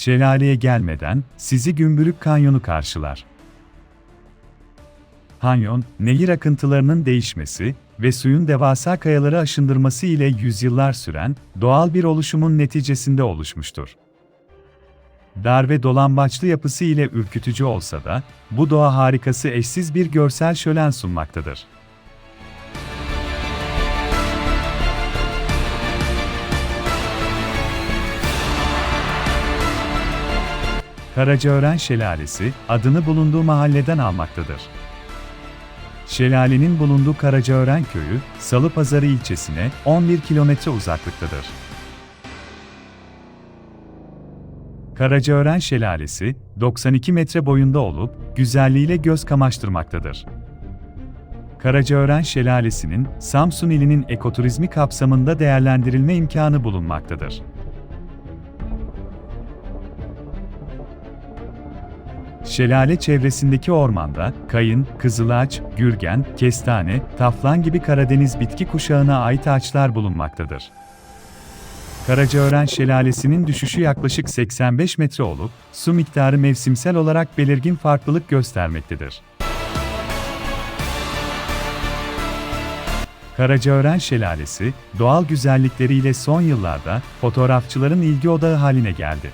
Şelaleye gelmeden sizi Gümbürük Kanyonu karşılar. Kanyon, nehir akıntılarının değişmesi ve suyun devasa kayaları aşındırması ile yüzyıllar süren doğal bir oluşumun neticesinde oluşmuştur. Dar ve dolambaçlı yapısı ile ürkütücü olsa da, bu doğa harikası eşsiz bir görsel şölen sunmaktadır. Karacaören Şelalesi, adını bulunduğu mahalleden almaktadır. Şelalenin bulunduğu Karacaören köyü, Salıpazarı ilçesine 11 kilometre uzaklıktadır. Karacaören Şelalesi, 92 metre boyunda olup, güzelliğiyle göz kamaştırmaktadır. Karacaören Şelalesi'nin, Samsun ilinin ekoturizmi kapsamında değerlendirilme imkanı bulunmaktadır. Şelale çevresindeki ormanda, kayın, kızılağaç, gürgen, kestane, taflan gibi Karadeniz bitki kuşağına ait ağaçlar bulunmaktadır. Karacaören Şelalesi'nin düşüşü yaklaşık 85 metre olup, su miktarı mevsimsel olarak belirgin farklılık göstermektedir. Karacaören Şelalesi, doğal güzellikleriyle son yıllarda fotoğrafçıların ilgi odağı haline geldi.